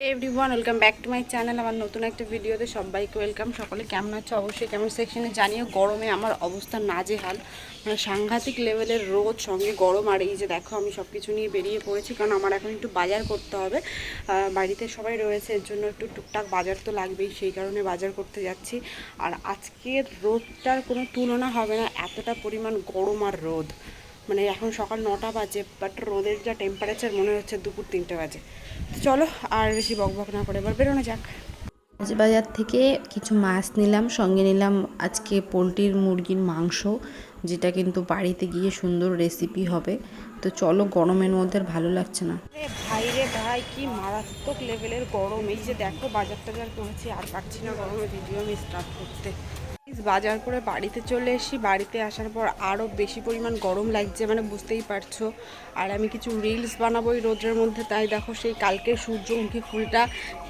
Everyone welcome back to my channel আমার নতুন একটা ভিডিওতে সবাইকে ওয়েলকাম সকলে কেমন আছে? অবশ্যই কেমন সেকশনে জানিও। গরমে আমার অবস্থা নাজেহাল। মানে সাংঘাতিক লেভেলের রোদ, সঙ্গে গরম। আর এই যে দেখো, আমি সব কিছু নিয়ে বেরিয়ে পড়েছি। কারণ আমার এখন একটু বাজার করতে হবে। বাড়িতে সবাই রয়েছে। এর জন্য একটু টুকটাক বাজার তো লাগবেই। সেই কারণে বাজার করতে যাচ্ছি। আর আজকের রোদটার কোনো তুলনা হবে না। এতটা পরিমাণ গরম আর রোদ। মানে এখন সকাল নটা বাজে বাট রোদের যা টেম্পারেচার মনে হচ্ছে দুপুর তিনটে বাজে। তো চলো আর বেশি বকবক না করে এবার বেরোনো যাক। বাজার থেকে কিছু মাছ নিলাম সঙ্গে নিলাম আজকে পোলট্রির মুরগির মাংস যেটা কিন্তু বাড়িতে গিয়ে সুন্দর রেসিপি হবে। তো চলো গরমের মধ্যে আর ভালো লাগছে না। ভাই রে ভাই কি মারাত্মক লেভেলের গরম। এই যে দেখো বাজার টাজার করেছি আর পারছি না গরমে ভিডিও আমি স্টার্ট করতে। বাজার করে বাড়িতে চলে এসেছি বাড়িতে আসার পর আরও বেশি পরিমাণ গরম লাগছে মানে বুঝতেই পারছ। আর আমি কিছু রিলস বানাবো এই রোদের মধ্যে, তাই দেখো সেই কালকে সূর্যমুখী ফুলটা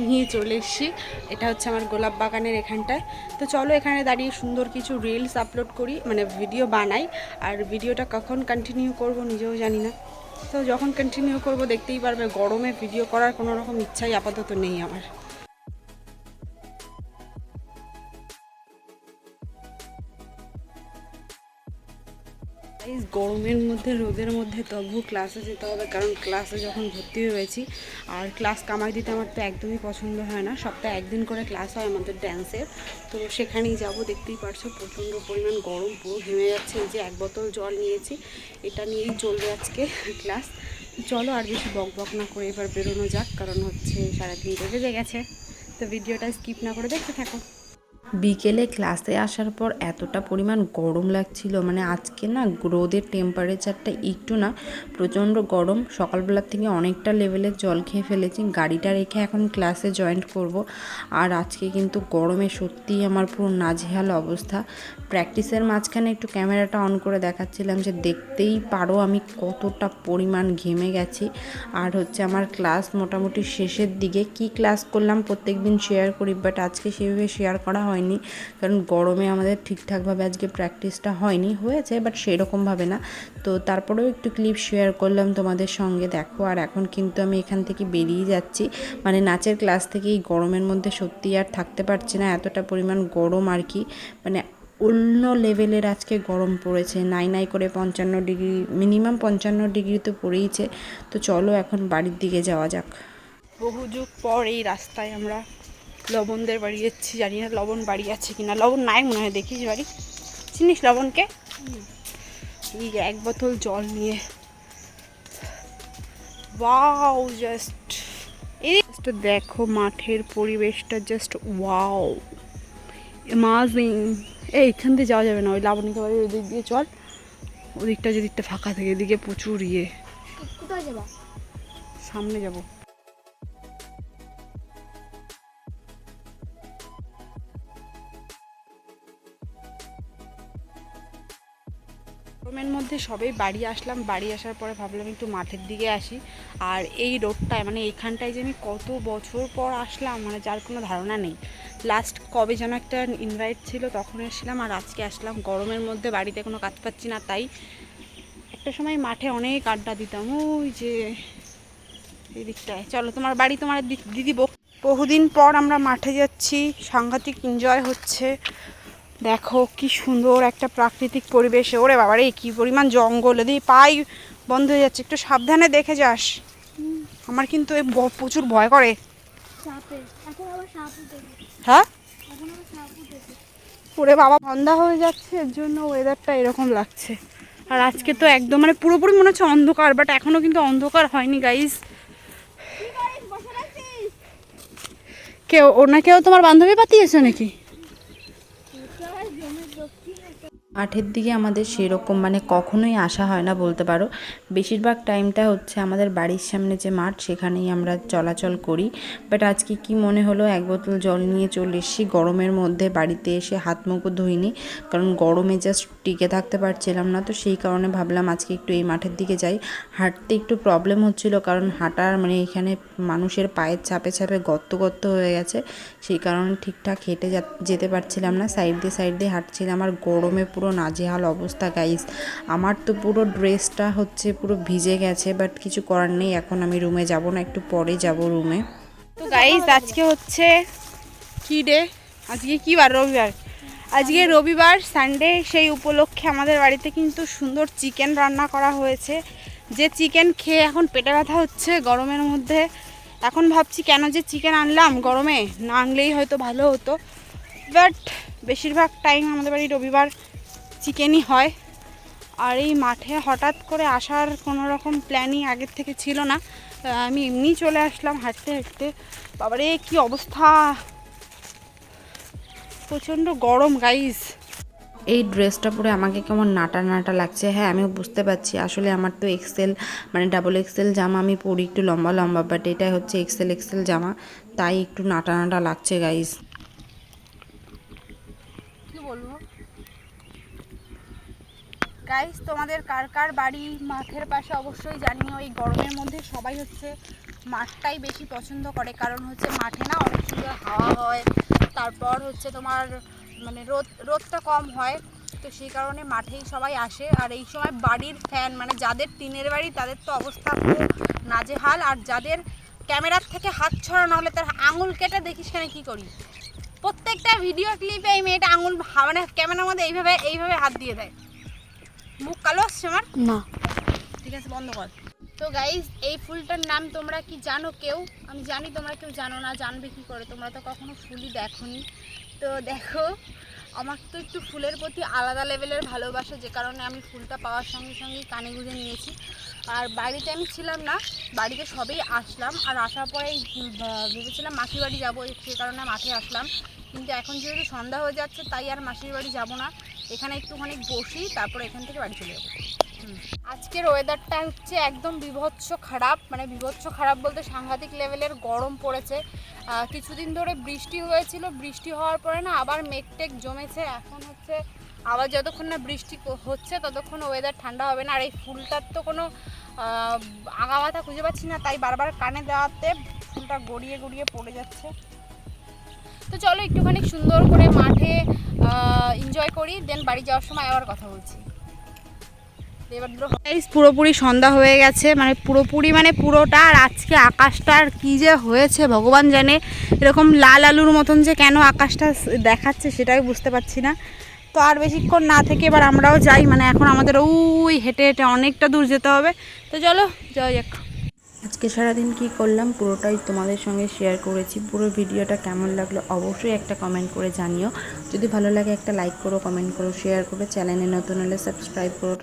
নিয়ে চলে এসেছি। এটা হচ্ছে আমার গোলাপ বাগানের এখানটায়। তো চলো এখানে দাঁড়িয়ে সুন্দর কিছু রিলস আপলোড করি মানে ভিডিও বানাই। আর ভিডিওটা কখন কন্টিনিউ করব নিজেও জানি না। তো যখন কন্টিনিউ করব, দেখতেই পারবে গরমে ভিডিও করার কোনো রকম ইচ্ছাই আপাতত নেই আমার। গরমের মধ্যে, রোদের মধ্যে তবু ক্লাসে যেতে হবে। কারণ ক্লাসে যখন ভর্তি হয়েছি, আর ক্লাস কামাই দিতে আমার তো একদমই পছন্দ হয় না। সপ্তাহে একদিন করে ক্লাস হয় আমাদের ড্যান্সের তো সেখানেই যাব, দেখতেই পারছ প্রচণ্ড পরিমাণ গরম, পুরো ঘেমে যাচ্ছে। এই যে এক বোতল জল নিয়েছি, এটা নিয়েই চলবে আজকে ক্লাস চলো আর বেশি বক বক না করে এবার বেরোনো যাক, কারণ হচ্ছে সাড়ে তিনটে বেজে গেছে। তো ভিডিওটা স্কিপ না করে দেখতে থাকো। বিকেলে ক্লাসে আসার পর এতটা পরিমাণ গরম লাগছিল মানে আজকে না রোদের টেম্পারেচারটা একটু না প্রচণ্ড গরম। সকালবেলার থেকে অনেকটা লেভেলের জল খেয়ে ফেলেছি, গাড়িটা রেখে এখন ক্লাসে জয়েন্ট করব। আর আজকে কিন্তু গরমে সত্যিই আমার পুরো নাজেহাল অবস্থা। প্র্যাকটিসের মাঝখানে একটু ক্যামেরাটা অন করে দেখাচ্ছিলাম যে দেখতেই পারো আমি কতটা পরিমাণ ঘেমে গেছি। আর হচ্ছে আমার ক্লাস মোটামুটি শেষের দিকে কি ক্লাস করলাম প্রত্যেক দিন শেয়ার করি বাট আজকে সেভাবে শেয়ার করা হয়নি। কারণ গরমে আমাদের ঠিকঠাকভাবে আজকে প্র্যাকটিসটা হয়নি, হয়েছে বাট সেরকমভাবে না। তো তারপরেও একটু ক্লিপ শেয়ার করলাম তোমাদের সঙ্গে। দেখো, আর এখন কিন্তু আমি এখান থেকে বেরিয়ে যাচ্ছি। মানে নাচের ক্লাস থেকে এই গরমের মধ্যে সত্যি আর থাকতে পারছি না। এতটা পরিমাণ গরম আর কি। মানে অন্য লেভেলের আজকে গরম পড়েছে। নাই নাই করে পঞ্চান্ন ডিগ্রি মিনিমাম পঞ্চান্ন ডিগ্রি তো পড়েইছে। তো চলো এখন বাড়ির দিকে যাওয়া যাক। বহু যুগ পর এই রাস্তায় আমরা লবণদের বাড়ি যাচ্ছি জানি না লবণ বাড়ি আছে কিনা। লবণ নাই মনে হয় দেখিস বাড়ি। চিনিস লবণকে? এই যে এক বোতল জল নিয়ে। Wow just. এই দেখো মাঠের পরিবেশটা জাস্ট ওয়াও। এই এখান দিয়ে যাওয়া যাবে না ওই লাবণীকে বাড়ি ওই দিক দিয়ে চল। ওদিকটা যেদিকটা ফাঁকা থাকে এদিকে প্রচুর ইয়ে। কোথায় যাবা? সামনে যাব। মধ্যে সবেই বাড়ি আসলাম। বাড়ি আসার পরে ভাবলাম একটু মাঠের দিকে আসি। আর এই রোডটায় মানে এইখানটায় যে আমি কত বছর পর আসলাম মানে যার কোনো ধারণা নেই। লাস্ট কবে যেন একটা ইনভাইট ছিল, তখন এসেছিলাম আর আজকে আসলাম। গরমের মধ্যে বাড়িতে কোনো কাজ পাচ্ছি না, তাই একটা সময় মাঠে অনেক আড্ডা দিতাম। ওই যে এই দিকটায়। চলো, তোমার বাড়ি তোমার দিদি বহুদিন পর আমরা মাঠে যাচ্ছি। সাংঘাতিক এনজয় হচ্ছে। দেখো কি সুন্দর একটা প্রাকৃতিক পরিবেশে। ওরে বাবারে কি পরিমাণ জঙ্গল। এদিকে পাই বন্ধ হয়ে যাচ্ছে। একটু সাবধানে দেখে যাস। আমার কিন্তু এ ব- প্রচুর ভয় করে। হ্যাঁ? ওরে বাবা সন্ধ্যা হয়ে যাচ্ছে। এর জন্য ওয়েদারটা এরকম লাগছে। আর আজকে তো একদম মানে পুরোপুরি মনে হচ্ছে অন্ধকার বাট এখনও কিন্তু অন্ধকার হয়নি গাইজ কেউ ওনা কেউ তোমার বান্ধবী পাতিয়েছো নাকি? মাঠের দিকে আমাদের সেরকম মানে কখনোই আসা হয় না বলতে পারো। বেশিরভাগ টাইমটা হচ্ছে আমাদের বাড়ির সামনে যে মাঠ, সেখানেই আমরা চলাচল করি। বাট আজকে কি মনে হলো, এক বোতল জল নিয়ে চলে এসেছি। গরমের মধ্যে বাড়িতে এসে হাত মুখও ধুইনি। কারণ গরমে জাস্ট টিকে থাকতে পারছিলাম না। তো সেই কারণে ভাবলাম আজকে একটু এই মাঠের দিকে যাই। হাঁটতে একটু প্রবলেম হচ্ছিল কারণ হাঁটার মানে এখানে মানুষের পায়ের চাপে চাপে গর্ত গর্ত হয়ে গেছে। সেই কারণে ঠিকঠাক হেঁটে যেতে পারছিলাম না। সাইড দিয়ে সাইড দিয়ে হাঁটছিলাম। আর গরমে পুরো নাজেহাল অবস্থা গাইস আমার তো পুরো ড্রেসটা হচ্ছে পুরো ভিজে গেছে বাট কিছু করার নেই, এখন আমি রুমে যাব না, একটু পরে যাব রুমে তো গাইস আজকে হচ্ছে কি ডে আজকে কি বার? রবিবার। আজকে রবিবার সানডে সেই উপলক্ষে আমাদের বাড়িতে কিন্তু সুন্দর চিকেন রান্না করা হয়েছে। যে চিকেন খেয়ে এখন পেটে ব্যথা হচ্ছে গরমের মধ্যে। এখন ভাবছি কেন যে চিকেন আনলাম গরমে? না আনলেই হয়তো ভালো হতো। বাট বেশিরভাগ টাইম আমাদের বাড়ি রবিবার। চিকেনই হয়। আর এই মাঠে হঠাৎ করে আসার কোনো রকম প্ল্যানই আগের থেকে ছিল না। আমি এমনি চলে আসলাম হাঁটতে হাঁটতে। বাবারে, কি অবস্থা? প্রচণ্ড গরম গাইস এই ড্রেসটা পরে আমাকে কেমন নাটা নাটা লাগছে? হ্যাঁ আমিও বুঝতে পারছি। আসলে আমার তো এক্সেল মানে ডাবল এক্সেল জামা আমি পরি একটু লম্বা লম্বা বাট এটাই হচ্ছে এক্সেল এক্সেল জামা। তাই একটু নাটা নাটা লাগছে গাইস কি বলব গাইস তোমাদের কার কার বাড়ি মাঠের পাশে অবশ্যই জানিও, এই গরমের মধ্যে সবাই হচ্ছে মাঠটাই বেশি পছন্দ করে, কারণ হচ্ছে মাঠে না অনেক সুন্দর হাওয়া হয়, তারপর হচ্ছে তোমার মানে রোদ, রোদটা কম হয়, তো সেই কারণে মাঠেই সবাই আসে, আর এই সময় বাড়ির ফ্যান মানে যাদের টিনের বাড়ি, তাদের তো অবস্থা খুব নাজেহাল, আর যাদের ক্যামেরার থেকে হাত ছড়ানো হলে তার আঙুল কেটে দেখিস কেন, কী করি? প্রত্যেকটা ভিডিও ক্লিপে এই মেয়েটা আঙুল মানে ক্যামেরার মধ্যে এইভাবে এইভাবে হাত দিয়ে দেয়। মুখ কালো আসছে আমার? না। ঠিক আছে বন্ধ কর। তো গাইজ এই ফুলটার নাম তোমরা কি জানো কেউ? আমি জানি তোমরা কেউ জানো না জানবে কি করে? তোমরা তো কখনো ফুলই দেখোনি। তো দেখো আমার তো একটু ফুলের প্রতি আলাদা লেভেলের ভালোবাসা যে কারণে আমি ফুলটা পাওয়ার সঙ্গে সঙ্গেই কানে গুঁজে নিয়েছি। আর বাড়িতে আমি ছিলাম না বাড়িতে সবেই আসলাম। আর আসার পরে ভেবেছিলাম মাসির বাড়ি যাব সে কারণে মাঠে আসলাম। কিন্তু এখন যেহেতু সন্ধ্যা হয়ে যাচ্ছে তাই আর মাসির বাড়ি যাব না। এখানে একটুখানি বসি, তারপর এখান থেকে বাড়ি চলে যাব। আজকের ওয়েদারটা হচ্ছে একদম বিভৎস খারাপ মানে বিভৎস খারাপ বলতে সাংঘাতিক লেভেলের গরম পড়েছে। কিছুদিন ধরে বৃষ্টি হয়েছিল, বৃষ্টি হওয়ার পরে না আবার মেঘটেক জমেছে। এখন হচ্ছে আবার যতক্ষণ না বৃষ্টি হচ্ছে ততক্ষণ ওয়েদার ঠান্ডা হবে না। আর এই ফুলটার তো কোনো আগা মাথা খুঁজে পাচ্ছি না, তাই বারবার কানে দেওয়াতে ফুলটা গড়িয়ে গড়িয়ে পড়ে যাচ্ছে। তো চলো একটুখানি সুন্দর করে মাঠে এনজয় করি দেন বাড়ি যাওয়ার সময় আবার কথা বলছি। এবার পুরোপুরি সন্ধ্যা হয়ে গেছে মানে পুরোপুরি মানে পুরোটা আর আজকে আকাশটার কি যে হয়েছে, ভগবান জানে। এরকম লাল আলুর মতন যে কেন আকাশটা দেখাচ্ছে সেটাই বুঝতে পারছি না। তো আর বেশিক্ষণ না থেকে এবার আমরাও যাই মানে এখন আমাদের ওই হেঁটে হেঁটে অনেকটা দূর যেতে হবে। তো চলো যাওয়া যাক আজকে সারাদিন কি করলাম পুরোটাই তোমাদের সঙ্গে শেয়ার করেছি। পুরো ভিডিওটা কেমন লাগল অবশ্যই একটা কমেন্ট করে জানিও। যদি ভালো লাগে একটা লাইক করো কমেন্ট করো শেয়ার করো চ্যানেলে নতুন হলে সাবস্ক্রাইব করো।